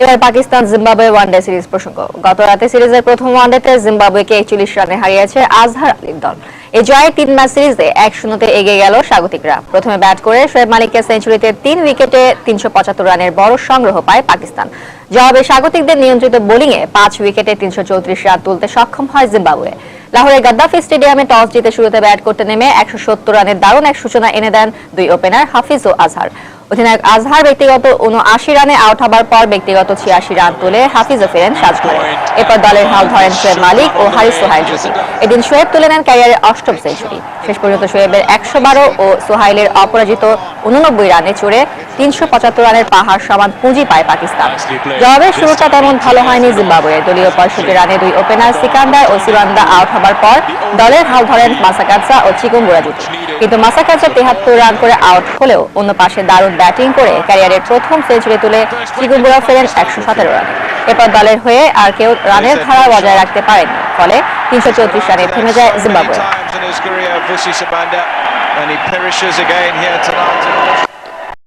এবার Pakistan Zimbabwe one day series প্রসঙ্গ। গত রাতে সিরিজের প্রথম ওয়ানডেতে জিম্বাবুয়েকে একচল্লিশ রানে হারিয়েছে আজহার আলীর দল। এই জয়ে তিন ম্যাচ সিরিজে এক শূন্যতে এগিয়ে গেল স্বাগতিকরা। প্রথমে ব্যাট করে শোয়েব মালিকের সেঞ্চুরিতে তিন উইকেটে তিনশো পঁচাত্তর রানের বড় সংগ্রহ পায় পাকিস্তান। জবাবে স্বাগতিকদের নিয়ন্ত্রিত বোলিংয়ে পাঁচ উইকেটে তিনশো চৌত্রিশ রান তুলতে সক্ষম হয় জিম্বাবুয়ে। লাহোরের গাদ্দাফি স্টেডিয়ামে টস জিতে শুরুতে ব্যাট করতে নেমে একশো সত্তর রানের দারুণ এক সূচনা এনে দেন দুই ওপেনার হাফিজ ও আজহার। অধিনায়ক আজহার ব্যক্তিগত উনআশি রানে আউট হবার পর ব্যক্তিগত ছিয়াশি রান তুলে হাফিজও ফেরেন সাজঘরে এরপর দলের হাল ধরেন শোয়েব মালিক ও হারিস সোহাইল জুটি এদিন শোয়েব তুলে নেন ক্যারিয়ারের অষ্টম সেঞ্চুরি। শেষ পর্যন্ত শোয়েবের একশো বারো ও সোহাইলের অপরাজিত উননব্বই রানে চড়ে তিনশো পঁচাত্তর রানের পাহাড় সমান পুঁজি পায় পাকিস্তান। জবাবের শুরুটা তেমন ভালো হয়নি জিম্বাবুয়ে। দলীয় পঁয়ষট্টি রানে দুই ওপেনার সিকান্দার ও সিবান্দা আউট হবার পর দলের হাল ধরেন মাসাকাজা ও চিকুম্বুরা জুটি কিন্তু মাসাকাজা তেহাত্তর রান করে আউট হলেও অন্য পাশে দারুণ ব্যাটিং করে ক্যারিয়ারের প্রথম সেঞ্চুরি তুলে চিকুম্বুরা ফেরেন একশো সতেরো রানে। এরপর দলের হয়ে আর কেউ রানের ধারা বজায় রাখতে পারেনি। ফলে তিনশো চৌত্রিশ রানে থেমে যায় জিম্বাবুয়ে।